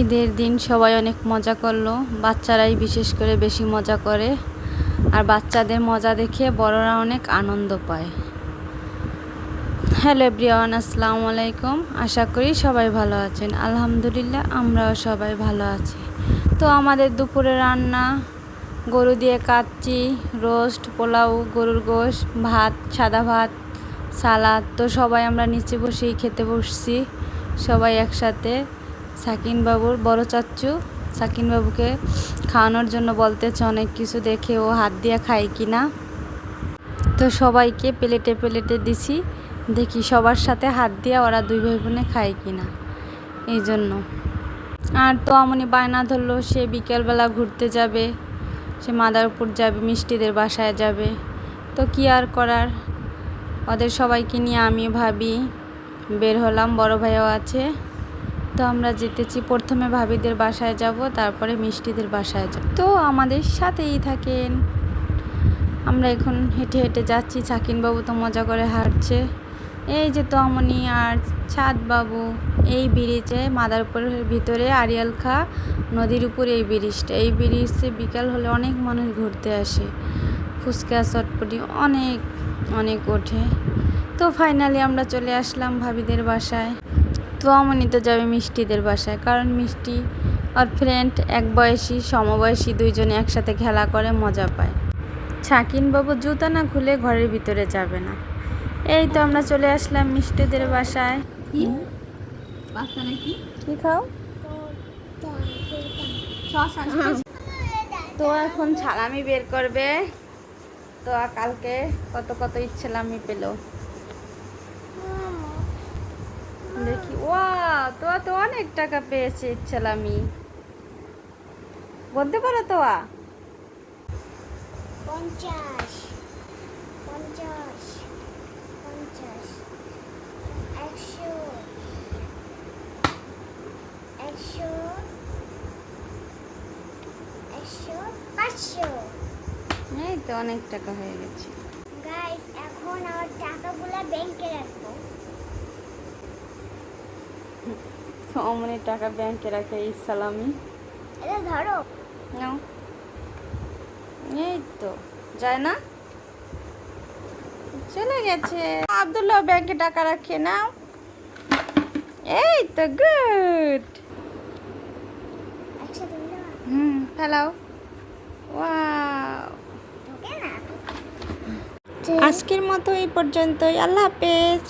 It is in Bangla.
ঈদের দিন সবাই অনেক মজা করল। বাচ্চারাই বিশেষ করে বেশি মজা করে। আর বাচ্চাদের মজা দেখে বড়রা অনেক আনন্দ পায়। হ্যালো এভরিওয়ান, আসসালামু আলাইকুম। আশা করি সবাই ভালো আছেন। আলহামদুলিল্লাহ, আমরাও সবাই ভালো আছি। তো আমাদের দুপুরে রান্না, গরু দিয়ে কাচ্চি, রোস্ট, পোলাও, গরুর গোশ, ভাত, সাদা ভাত, সালাদ। তো সবাই আমরা নিচে বসেই খেতে বসছি। সবাই একসাথে সাকিন বাবুর বড় চাচ্চু সাকিন বাবুকে খাওয়ানোর জন্য বলতেছে অনেক কিছু দেখে ও হাত দিয়ে খায় কি না। তো সবাইকে প্লেটে প্লেটে দিছি, দেখি সবার সাথে হাত দিয়ে ওরা দুই ভাই বোনে খায় কি না। এই জন্য। আর তো আমনি বায়না ধরলো, সে বিকেলবেলা ঘুরতে যাবে, সে মাদারপুর যাবে, মিষ্টিদের বাসায় যাবে। তো কি আর করার? ওদের সবাইকে নিয়ে আমি ভাবি, বের হলাম, বড় ভাইও আছে। তো আমরা যেতেছি প্রথমে ভাবিদের বাসায় যাব, তারপরে মিষ্টিদের বাসায় যাব। তো আমাদের সাথেই থাকেন। আমরা এখন হেঁটে হেঁটে যাচ্ছি। বাবু তো মজা করে হাঁটছে। এই যে তমনি আর বাবু এই ব্রিজে, মাদারপুরের ভিতরে আরিয়াল খা, নদীর উপর এই ব্রিজটা। এই ব্রিজে বিকাল হলে অনেক মানুষ ঘুরতে আসে। ফুচকা, চটপটি অনেক অনেক ওঠে। তো ফাইনালি আমরা চলে আসলাম ভাবিদের বাসায়। তো অমনি তো যাবে মিষ্টিদের বাসায়। কারণ মিষ্টি আর ফ্রেন্ড এক বয়সী সমবয়সী দুইজনে একসাথে খেলা করে মজা পায়। ছাকিন বাবু জুতা না খুলে ঘরের ভিতরে যাবে না। এই তো আমরা চলে আসলাম মিষ্টিদের বাসায়। কি? কি খাও? তো এখন ছালামি বের করবে। তো কালকে কত কত ইচ্ছেলামি পেল দেখি ওয়া তো তো অনেক টাকা পেয়েছে ইচ্ছেলামি। বলতে পারো তো আ। পঞ্চাশ পঞ্চাশ পঞ্চাশ একশো একশো একশো পাঁচশো। এই তো অনেক টাকা হয়ে গেছে। গাইস এখন আমার টাকাগুলো ব্যাংকে রাখব। অমনি টাকা ব্যাংকে রাখে ইসালামি ধরো। নাও। এই তো যায় না? চলে গেছে। আব্দুল্লাহ ব্যাংকে টাকা রাখে নাও। এই তো গুড। হুম ফেলাও। আজকের মতো এই পর্যন্তই। আল্লাহ হাফেজ।